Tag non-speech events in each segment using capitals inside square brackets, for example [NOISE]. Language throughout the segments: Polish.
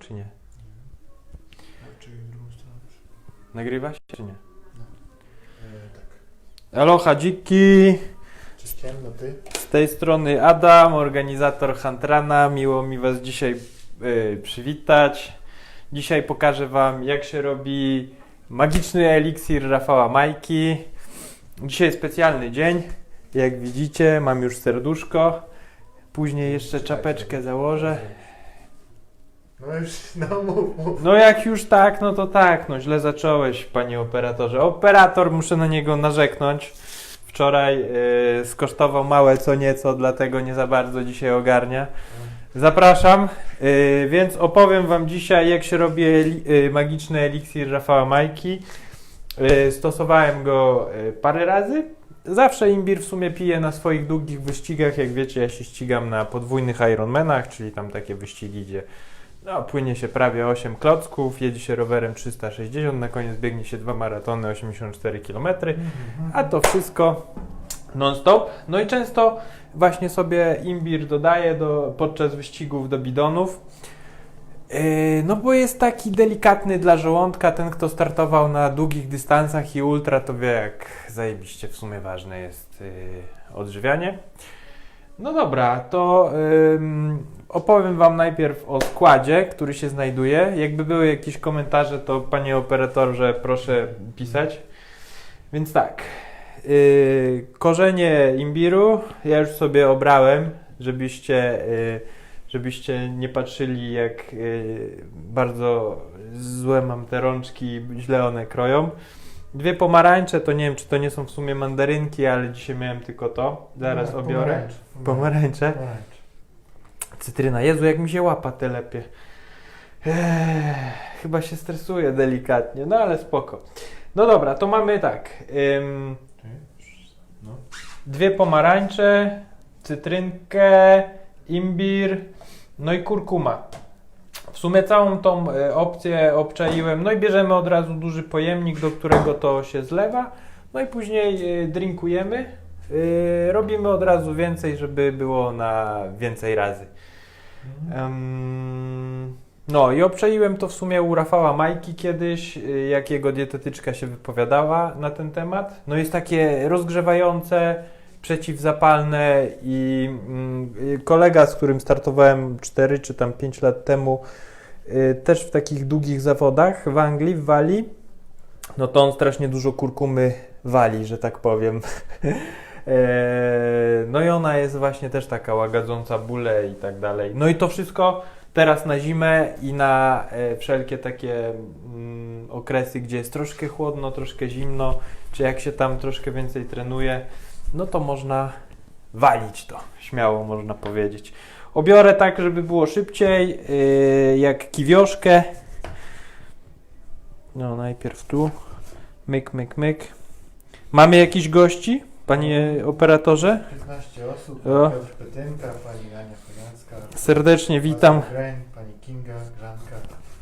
czy nie? Czy w drugą stronę? Nagrywa się, czy nie? E, tak. Aloha dziki! Cześć, no ty? Z tej strony Adam, organizator Huntrana. Miło mi Was dzisiaj y, przywitać. Dzisiaj pokażę Wam, jak się robi magiczny eliksir Rafała Majki. Dzisiaj specjalny dzień. Jak widzicie, mam już serduszko. Później jeszcze czapeczkę założę. No już, no mów, mów. No jak już tak, no to tak, no źle zacząłeś, panie operatorze. Operator, muszę na niego narzeknąć. Wczoraj y, skosztował małe co nieco, dlatego nie za bardzo dzisiaj ogarnia. Zapraszam, y, więc opowiem Wam dzisiaj, jak się robi eli- y, magiczny eliksir Rafała Majki. Y, stosowałem go y, parę razy. Zawsze imbir w sumie piję na swoich długich wyścigach. Jak wiecie, ja się ścigam na podwójnych Ironmanach, czyli tam takie wyścigi, gdzie no, płynie się prawie 8 klocków, jedzie się rowerem 360, na koniec biegnie się dwa maratony 84 km. A to wszystko non-stop. No i często właśnie sobie imbir dodaję do, podczas wyścigów do bidonów. Yy, no bo jest taki delikatny dla żołądka. Ten, kto startował na długich dystansach i ultra, to wie jak zajebiście w sumie ważne jest yy, odżywianie. No dobra, to ym, opowiem Wam najpierw o składzie, który się znajduje. Jakby były jakieś komentarze, to panie operatorze proszę pisać. Więc tak, yy, korzenie imbiru ja już sobie obrałem, żebyście, yy, żebyście nie patrzyli jak yy, bardzo złe mam te rączki, źle one kroją. Dwie pomarańcze, to nie wiem czy to nie są w sumie mandarynki, ale dzisiaj miałem tylko to. Zaraz No, obiorę. pomarańcz. Pomarańcze. Pomarańcz. Cytryna. Jezu, jak mi się łapa telepie. Eee, chyba się stresuje delikatnie, no ale spoko. No dobra, to mamy tak. Ym, No. dwie pomarańcze, cytrynkę, imbir, no i kurkuma. W sumie całą tą e, opcję obczaiłem. No i bierzemy od razu duży pojemnik, do którego to się zlewa. No i później e, drinkujemy. E, Robimy od razu więcej, żeby było na więcej razy. Em, no i obczaiłem to w sumie u Rafała Majki kiedyś, jak jego dietetyczka się wypowiadała na ten temat. No jest takie rozgrzewające, przeciwzapalne i mm, y, kolega, z którym startowałem 4 czy tam 5 lat temu, y, też w takich długich zawodach w Anglii, w Walii, no to on strasznie dużo kurkumy wali, że tak powiem. Eee, [LAUGHS] No i ona jest właśnie też taka łagodząca bóle i tak dalej. No i to wszystko teraz na zimę i na e, wszelkie takie mm, okresy, gdzie jest troszkę chłodno, troszkę zimno, czy jak się tam troszkę więcej trenuje, no to można walić to, śmiało można powiedzieć. Obiorę tak, żeby było szybciej, yy, jak kiwioszkę. No najpierw tu, myk, myk, myk. Mamy jakiś gości, panie operatorze? 15 osób, O. Piotr Petynka, pani Ania Chojnacka, Serdecznie witam pani Kinga, Granka.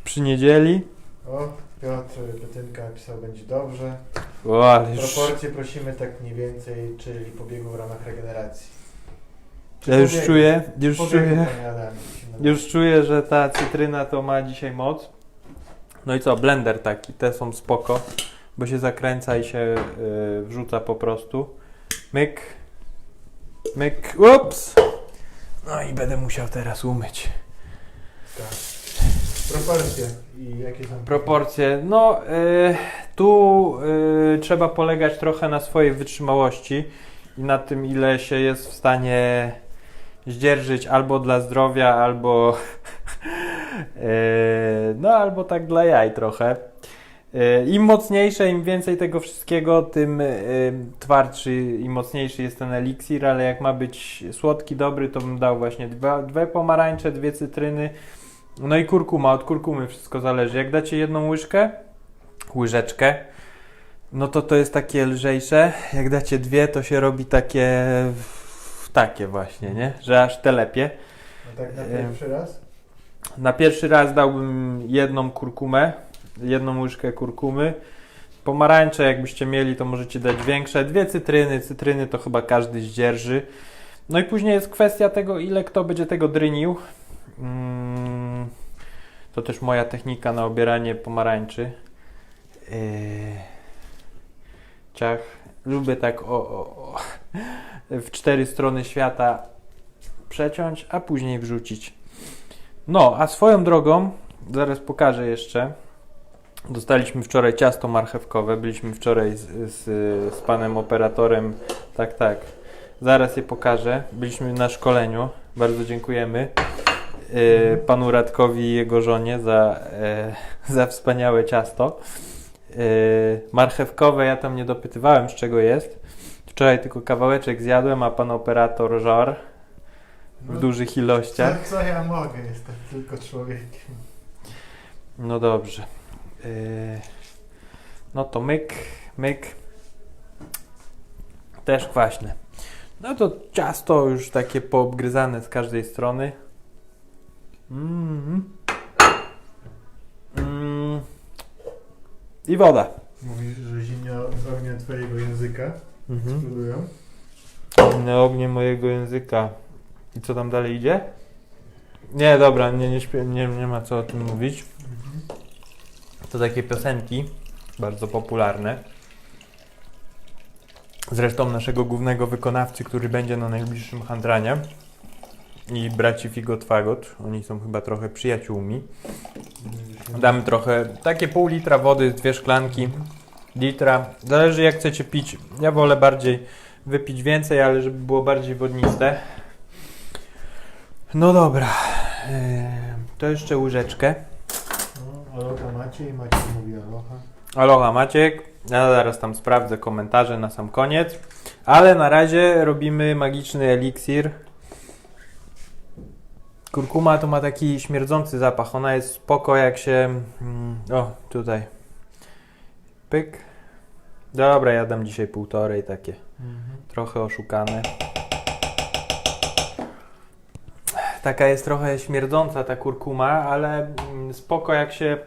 przy niedzieli. O, Piotr Petynka napisał, będzie dobrze. O, ale już, Proporcje prosimy tak mniej więcej, czyli pobiegu w ramach regeneracji. Ja już czuję, już czuję, już czuję, że ta cytryna to ma dzisiaj moc. No i co, blender taki, te są spoko, bo się zakręca i się y, wrzuca po prostu. Myk, myk, ups. No i będę musiał teraz umyć. Tak. Proporcje i jakie są Proporcje. No, y, tu y, trzeba polegać trochę na swojej wytrzymałości i na tym, ile się jest w stanie zdzierżyć albo dla zdrowia, albo [LAUGHS] y, no, albo tak dla jaj trochę. Y, Im mocniejsze, im więcej tego wszystkiego, tym y, twardszy i mocniejszy jest ten eliksir, ale jak ma być słodki, dobry, to bym dał właśnie dwa, dwie pomarańcze, dwie cytryny, no i kurkuma, od kurkumy wszystko zależy. Jak dacie jedną łyżkę, łyżeczkę, no to to jest takie lżejsze. Jak dacie dwie, to się robi takie takie właśnie, nie? Że aż telepie. No tak na pierwszy raz? Na pierwszy raz dałbym jedną kurkumę, jedną łyżkę kurkumy. Pomarańcze, jakbyście mieli, to możecie dać większe. Dwie cytryny, cytryny to chyba każdy zdzierży. No i później jest kwestia tego, ile kto będzie tego drynił. Mm, To też moja technika na obieranie pomarańczy. Yy, ciach. Lubię tak o, o, o, w cztery strony świata przeciąć, a później wrzucić. No, a swoją drogą, zaraz pokażę jeszcze. Dostaliśmy wczoraj ciasto marchewkowe. Byliśmy wczoraj z, z, z panem operatorem. Tak, tak. Zaraz je pokażę. Byliśmy na szkoleniu. Bardzo dziękujemy panu Radkowi i jego żonie za, e, za wspaniałe ciasto. E, marchewkowe ja tam nie dopytywałem z czego jest. Wczoraj tylko kawałeczek zjadłem, a pan operator żar w No, dużych co, ilościach. co ja mogę? Jestem tylko człowiekiem. No dobrze. No to myk, myk. Też kwaśne. No to ciasto już takie poobgryzane z każdej strony. Mm. Mm. I woda. Mówisz, że zimnia z ognia twojego języka Mhm. eksplodują. Na ognie mojego języka. I co tam dalej idzie? Nie, dobra, nie, nie, śpie- nie, nie ma co o tym mówić. To takie piosenki, bardzo popularne. Zresztą naszego głównego wykonawcy, który będzie na najbliższym handranie i braci Figot Fagot, oni są chyba trochę przyjaciółmi. Damy trochę, takie pół litra wody, dwie szklanki, litra, zależy jak chcecie pić. Ja wolę bardziej wypić więcej, ale żeby było bardziej wodniste. No dobra, Eee, to jeszcze łyżeczkę. No, aloha Maciej, Maciej mówi aloha. Aloha Maciek, ja zaraz tam sprawdzę komentarze na sam koniec, ale na razie robimy magiczny eliksir. Kurkuma to ma taki śmierdzący zapach, ona jest spoko jak się... mm, O, tutaj. Pyk. Dobra, ja dam dzisiaj półtorej takie. Trochę oszukane. Taka jest trochę śmierdząca ta kurkuma, ale mm, spoko jak się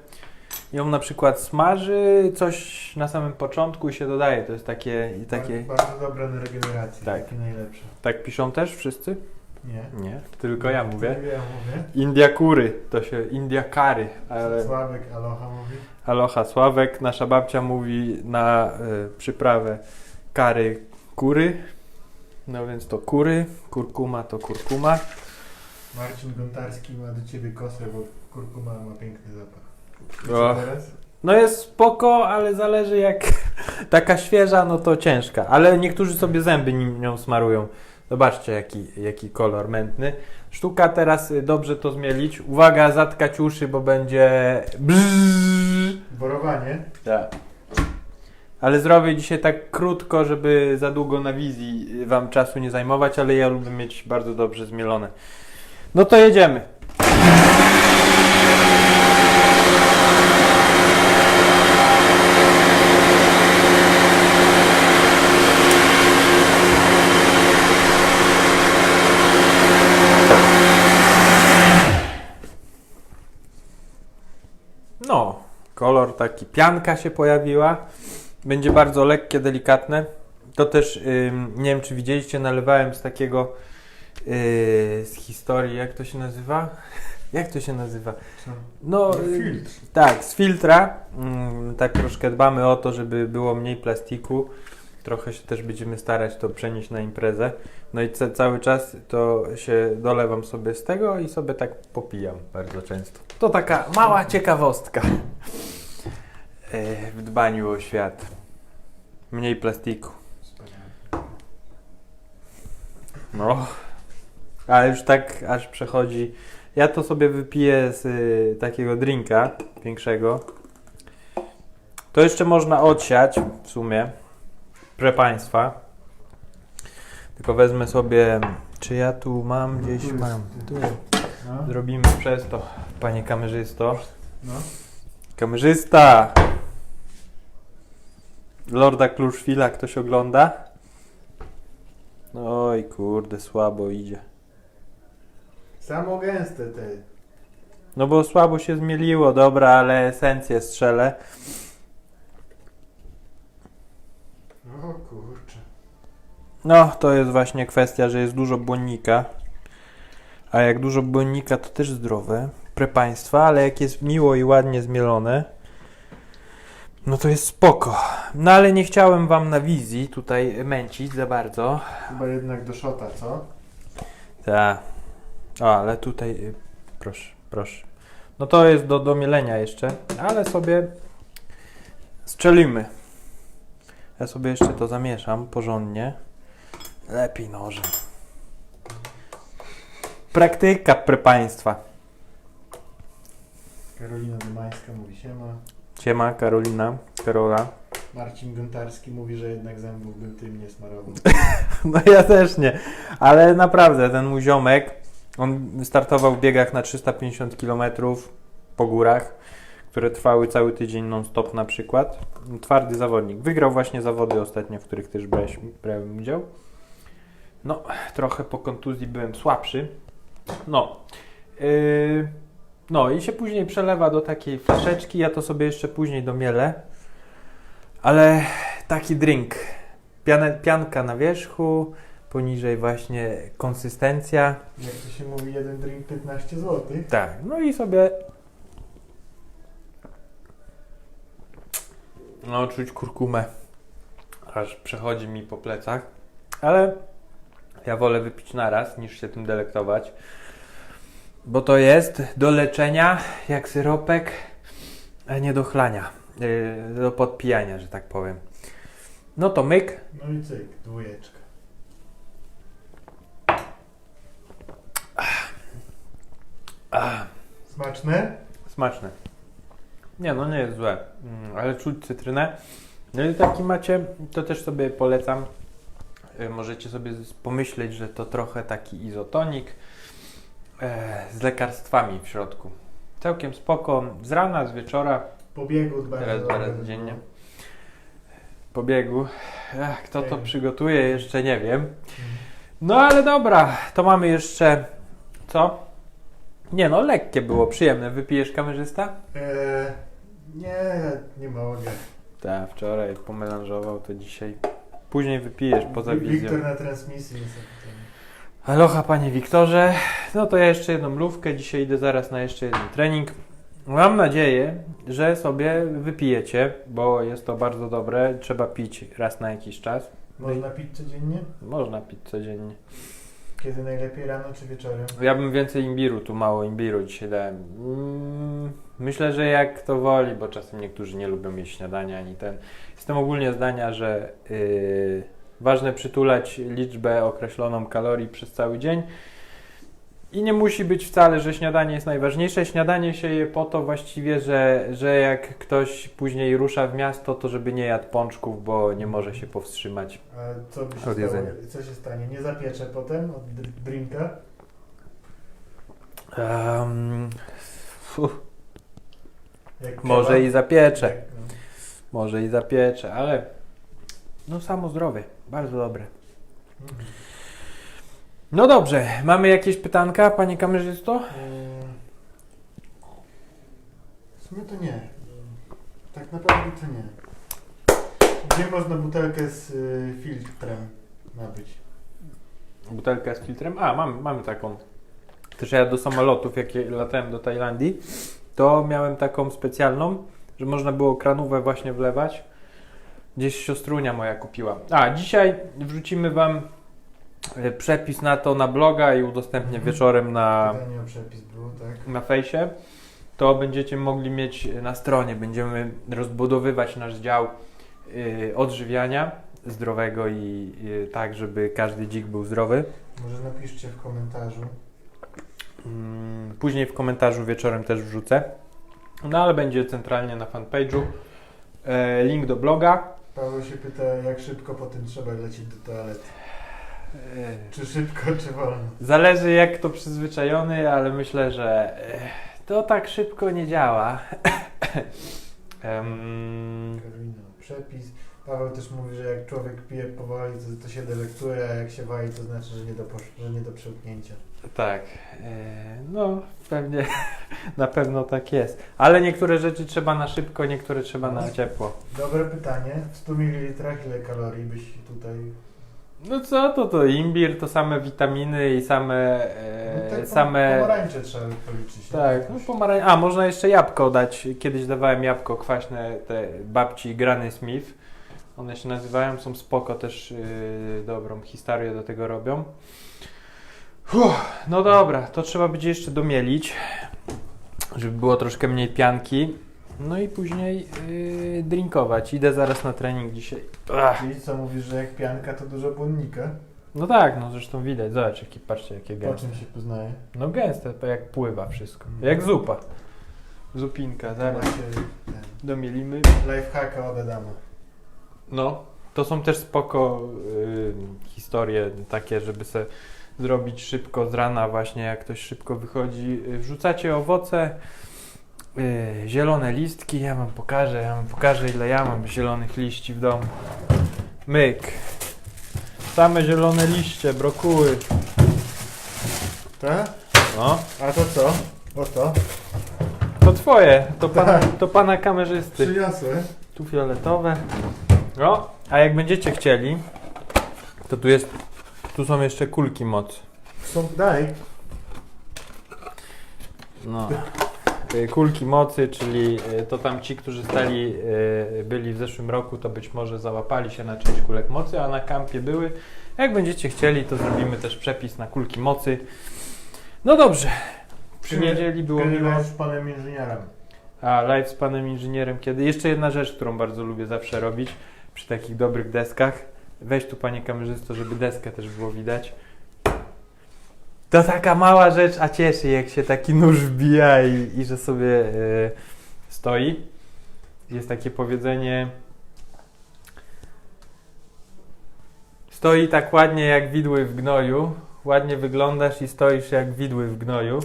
ją na przykład smaży, coś na samym początku się dodaje. To jest takie, takie Bardzo, bardzo dobre na regenerację, Tak. takie najlepsze. tak piszą też wszyscy? Nie. Nie, tylko ja mówię. Tylko Ja mówię. India kury, to się India kary, ale Sławek aloha mówi. Aloha Sławek, nasza babcia mówi na y, przyprawę kary kury. No więc to kury, kurkuma to kurkuma. Marcin Gontarski ma do ciebie kosę, bo kurkuma ma piękny zapach. I O. co teraz? No jest spoko, ale zależy jak [LAUGHS] taka świeża, no to ciężka. Ale niektórzy sobie zęby nim, nią smarują. Zobaczcie jaki, jaki kolor mętny. Sztuka teraz y, dobrze to zmielić. Uwaga, zatkać uszy, bo będzie bzzz. Borowanie. Tak. Ale zrobię dzisiaj tak krótko, żeby za długo na wizji y, wam czasu nie zajmować, ale ja lubię mieć bardzo dobrze zmielone. No to jedziemy. No, kolor taki, pianka się pojawiła. Będzie bardzo lekkie, delikatne. To też, nie wiem czy widzieliście, nalewałem z takiego, yy, z historii, jak to się nazywa? [LAUGHS] Jak to się nazywa? No, No, y, filtr. tak, z filtra. Mm, tak troszkę dbamy o to, żeby było mniej plastiku. Trochę się też będziemy starać to przenieść na imprezę. No i ca- cały czas to się dolewam sobie z tego i sobie tak popijam bardzo często. To taka mała ciekawostka e, w dbaniu o świat. Mniej plastiku. No. Ale już tak aż przechodzi. Ja to sobie wypiję z y, takiego drinka większego. To jeszcze można odsiać w sumie. Proszę Państwa. Tylko wezmę sobie. Czy ja tu mam No, gdzieś? tu jest. Mam. Tu. No, Zrobimy przez to, panie kamerzysto. no. Kamerzysta! Lorda Kluszwila ktoś ogląda? Oj kurde, słabo idzie. Samo gęste te. No bo słabo się zmieliło, dobra, ale esencję strzelę. O kurczę. No, to jest właśnie kwestia, że jest dużo błonnika. A jak dużo błonnika, to też zdrowe. proszę Państwa, ale jak jest miło i ładnie zmielone, no to jest spoko. No ale nie chciałem Wam na wizji tutaj męcić za bardzo. Chyba jednak do szota, co? Tak. O, ale tutaj, y, proszę, proszę. No to jest do, do mielenia jeszcze, ale sobie strzelimy. Ja sobie jeszcze to zamieszam porządnie. Lepiej nożem. Praktyka, proszę Państwa. Karolina Dymańska mówi siema. Siema, Karolina, Karola. Marcin Gontarski mówi, że jednak zębów bym tym nie smarował. [LAUGHS] No ja też nie, ale naprawdę ten mój ziomek, on startował w biegach na 350 km po górach, które trwały cały tydzień non-stop na przykład. Twardy zawodnik. Wygrał właśnie zawody ostatnio, w których też brałem udział. No, trochę po kontuzji byłem słabszy. No. Yy, no i się później przelewa do takiej flaszeczki, ja to sobie jeszcze później domielę. Ale taki drink, Pianę, pianka na wierzchu, poniżej właśnie konsystencja. Jak to się mówi, jeden drink 15 zł. Tak, no i sobie. No, czuć kurkumę, aż przechodzi mi po plecach, ale ja wolę wypić naraz niż się tym delektować, bo to jest do leczenia jak syropek, a nie do chlania, yy, do podpijania, że tak powiem. No to myk, No i cyk, dwójeczka. Ach, Smaczne? Smaczne. Nie, no nie jest złe, Mm, ale czuć cytrynę. No i taki macie, to też sobie polecam. Y, Możecie sobie pomyśleć, że to trochę taki izotonik e, z lekarstwami w środku. Całkiem spoko, z rana, z wieczora, Po biegu teraz dwa razy dziennie. Po biegu. Kto to przygotuje, jeszcze nie wiem. Mhm. No ale dobra, to mamy jeszcze co? Nie no, lekkie było, przyjemne. Wypijesz kamerzysta? Eee, nie, nie mogę. Tak, wczoraj pomelanżował, to dzisiaj. Później wypijesz poza Wiktor wizją. na transmisji niestety. Aloha panie Wiktorze. No to ja jeszcze jedną mlówkę, dzisiaj idę zaraz na jeszcze jeden trening. Mam nadzieję, że sobie wypijecie, bo jest to bardzo dobre. Trzeba pić raz na jakiś czas. Można pić codziennie? Można pić codziennie. Kiedy najlepiej rano czy wieczorem? Ja bym więcej imbiru, tu mało imbiru dzisiaj dałem. Mm, Myślę, że jak kto woli, bo czasem niektórzy nie lubią jeść śniadania ani ten. Jestem ogólnie zdania, że yy, ważne przytulać liczbę określoną kalorii przez cały dzień. I nie musi być wcale, że śniadanie jest najważniejsze. Śniadanie się je po to właściwie, że, że jak ktoś później rusza w miasto, to żeby nie jadł pączków, bo nie może się powstrzymać. A co by się Od stało? jedzenia. Co się stanie? Nie zapiecze potem od dr- drinka? Um, Jak może kebab? i zapiecze. Jak, no. Może i zapiecze, ale no samo zdrowie, bardzo dobre. Mhm. No dobrze, mamy jakieś pytanka, panie kamerzysto? Eee, W sumie to nie. Tak naprawdę to nie. Gdzie można butelkę z y, filtrem nabyć? Butelkę z filtrem? A, mamy, mamy taką. Też ja do samolotów, jak je- latałem do Tajlandii, to miałem taką specjalną, że można było kranówę właśnie wlewać. Gdzieś siostrunia moja kupiła. A, dzisiaj wrzucimy wam e, przepis na to na bloga i udostępnię Mhm. wieczorem na, było, tak? na fejsie, to będziecie mogli mieć na stronie. Będziemy rozbudowywać nasz dział y, odżywiania zdrowego i y, tak, żeby każdy dzik był zdrowy. Może napiszcie w komentarzu. Mm, Później w komentarzu wieczorem też wrzucę. No ale będzie centralnie na fanpage'u. E, link do bloga. Paweł się pyta, jak szybko potem trzeba lecieć do toalety. E, Czy szybko, czy wolno? Zależy jak kto przyzwyczajony, ale myślę, że e, to tak szybko nie działa. [COUGHS] Em, Karolina, przepis. Paweł też mówi, że jak człowiek pije powoli, to, to się delektuje, a jak się wali, to znaczy, że nie do, że nie do przełknięcia. Tak, e, no pewnie, [LAUGHS] na pewno tak jest. Ale niektóre rzeczy trzeba na szybko, niektóre trzeba na ciepło. Dobre pytanie. W 100 ml ile kalorii byś tutaj No co to, to imbir, to same witaminy i same, No e, tak, same... Pomarańcze trzeba policzyć. Tak, no pomarań... A, można jeszcze jabłko dać. Kiedyś dawałem jabłko kwaśne, te babci Granny Smith. One się nazywają, są spoko, też yy, dobrą historię do tego robią. Uff, no dobra, to trzeba będzie jeszcze domielić, żeby było troszkę mniej pianki. No i później yy, drinkować. Idę zaraz na trening dzisiaj. Ach. Czyli co mówisz, że jak pianka to dużo błonnika? No tak, no zresztą widać. Zobacz, jakie, patrzcie, jakie Po gęste. czym się poznaje? No gęste, to jak pływa wszystko. Jak zupa. Zupinka, zaraz Macie ten domielimy. lifehacka od Adama. No, to są też spoko y, historie takie, żeby se zrobić szybko z rana właśnie, jak ktoś szybko wychodzi. Y, Wrzucacie owoce, y, zielone listki, ja wam pokażę, ja wam pokażę ile ja mam zielonych liści w domu. Myk. Same zielone liście, brokuły. Tak? No, A to co? Oto. to twoje, to pana, to pana kamerzysty. Przyniosłem. Tu fioletowe. No, a jak będziecie chcieli, to tu jest, tu są jeszcze kulki mocy. Są, daj. No. Y, Kulki mocy, czyli y, to tam ci, którzy stali, y, byli w zeszłym roku, to być może załapali się na część kulek mocy, a na kampie były. Jak będziecie chcieli, to zrobimy też przepis na kulki mocy. No dobrze. Przy Kiedy- niedzieli było miło. będziesz z panem inżynierem? A, live z panem inżynierem kiedy? Jeszcze jedna rzecz, którą bardzo lubię zawsze robić przy takich dobrych deskach. Weź tu panie kamerzysto, żeby deskę też było widać. To taka mała rzecz, a cieszy jak się taki nóż wbija i, i że sobie e, stoi. Jest takie powiedzenie Stoi tak ładnie jak widły w gnoju. Ładnie wyglądasz i stoisz jak widły w gnoju.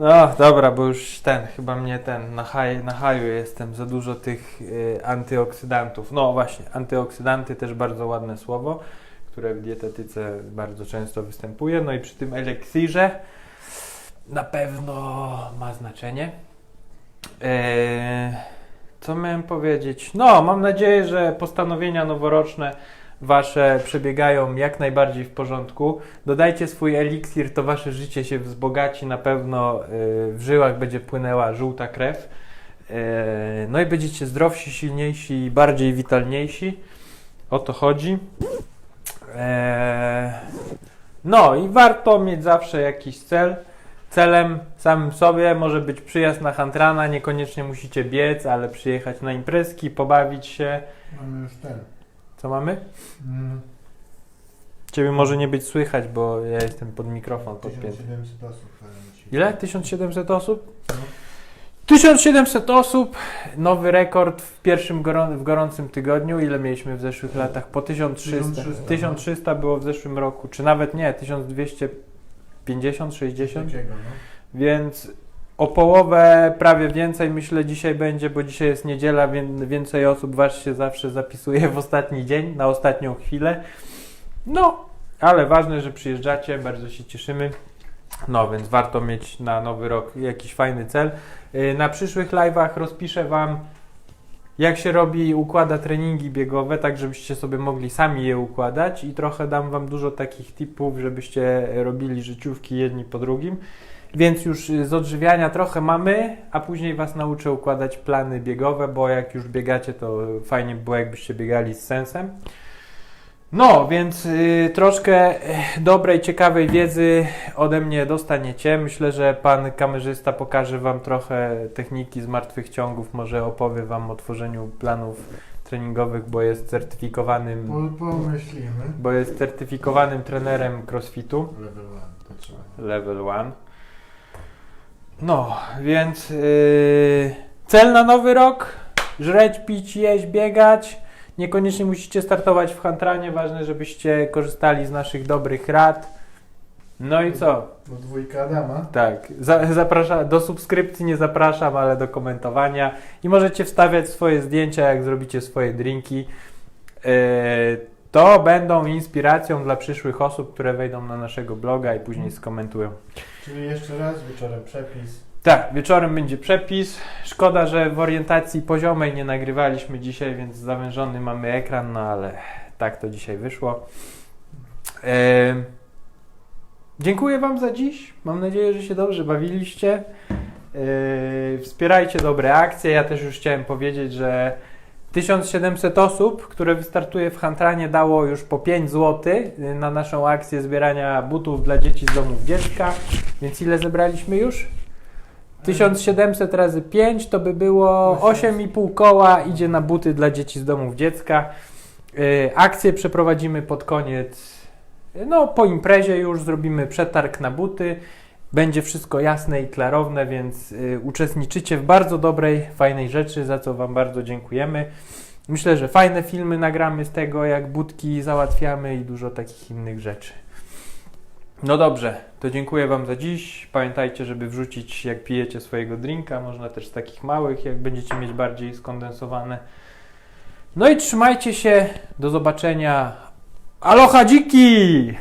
No dobra, bo już ten, chyba mnie ten, na, haj, na haju jestem, za dużo tych y, antyoksydantów. No właśnie, antyoksydanty też bardzo ładne słowo, które w dietetyce bardzo często występuje. No i przy tym eliksirze na pewno ma znaczenie. Eee, co miałem powiedzieć? No, mam nadzieję, że postanowienia noworoczne Wasze przebiegają jak najbardziej w porządku. Dodajcie swój eliksir, to wasze życie się wzbogaci. Na pewno y, w żyłach będzie płynęła żółta krew. Y, No i będziecie zdrowsi, silniejsi i bardziej witalniejsi. O to chodzi. Eee, No i warto mieć zawsze jakiś cel. Celem samym sobie może być przyjazd na Hantrana, niekoniecznie musicie biec, ale przyjechać na imprezki, pobawić się. Mamy już ten. Co mamy? Mm, Ciebie może nie być słychać, bo ja jestem pod mikrofon podpięty. 1700 osób. Ile? 1700 osób? No. 1700 osób, nowy rekord w pierwszym gorą- w gorącym tygodniu. Ile mieliśmy w zeszłych latach? Po 1300. 1300, 1300 było w zeszłym roku, czy nawet nie, 1250, 60. Takiego, no. Więc o połowę prawie więcej myślę dzisiaj będzie, bo dzisiaj jest niedziela, więc więcej osób wasz się zawsze zapisuje w ostatni dzień, na ostatnią chwilę. No, ale ważne, że przyjeżdżacie, bardzo się cieszymy. No, więc warto mieć na nowy rok jakiś fajny cel. Yy, Na przyszłych live'ach rozpiszę Wam, jak się robi układa treningi biegowe, tak żebyście sobie mogli sami je układać i trochę dam Wam dużo takich tipów, żebyście robili życiówki jedni po drugim. Więc już y, z odżywiania trochę mamy, a później Was nauczę układać plany biegowe, bo jak już biegacie, to fajnie by było, jakbyście biegali z sensem. No, więc y, troszkę y, dobrej, ciekawej wiedzy ode mnie dostaniecie. Myślę, że pan kamerzysta pokaże Wam trochę techniki z martwych ciągów, może opowie Wam o tworzeniu planów treningowych, bo jest certyfikowanym, Po, pomyślimy. bo jest certyfikowanym trenerem crossfitu. Level 1, to trzeba. Level 1. No, więc yy, cel na nowy rok: żreć, pić, jeść, biegać. Niekoniecznie musicie startować w Huntranie, ważne, żebyście korzystali z naszych dobrych rad. No i co? Bo dwójka Adama. Tak, za, zaprasza, do subskrypcji nie zapraszam, ale do komentowania. I możecie wstawiać swoje zdjęcia, jak zrobicie swoje drinki. Yy, to będą inspiracją dla przyszłych osób, które wejdą na naszego bloga i później skomentują. Czyli jeszcze raz, wieczorem przepis. Tak, wieczorem będzie przepis. Szkoda, że w orientacji poziomej nie nagrywaliśmy dzisiaj, więc zawężony mamy ekran, no ale tak to dzisiaj wyszło. E, dziękuję Wam za dziś. Mam nadzieję, że się dobrze bawiliście. E, wspierajcie dobre akcje. Ja też już chciałem powiedzieć, że 1700 osób, które wystartuje w Hantranie, dało już po 5 zł na naszą akcję zbierania butów dla dzieci z domów dziecka. Więc ile zebraliśmy już? 1700 razy 5 to by było 8,5 koła idzie na buty dla dzieci z domów dziecka. Yy, akcję przeprowadzimy pod koniec, yy, no po imprezie już zrobimy przetarg na buty. Będzie wszystko jasne i klarowne, więc yy, uczestniczycie w bardzo dobrej, fajnej rzeczy, za co Wam bardzo dziękujemy. Myślę, że fajne filmy nagramy z tego, jak budki załatwiamy i dużo takich innych rzeczy. No dobrze, to dziękuję Wam za dziś. Pamiętajcie, żeby wrzucić, jak pijecie swojego drinka, można też z takich małych, jak będziecie mieć bardziej skondensowane. No i trzymajcie się, do zobaczenia. Aloha dziki!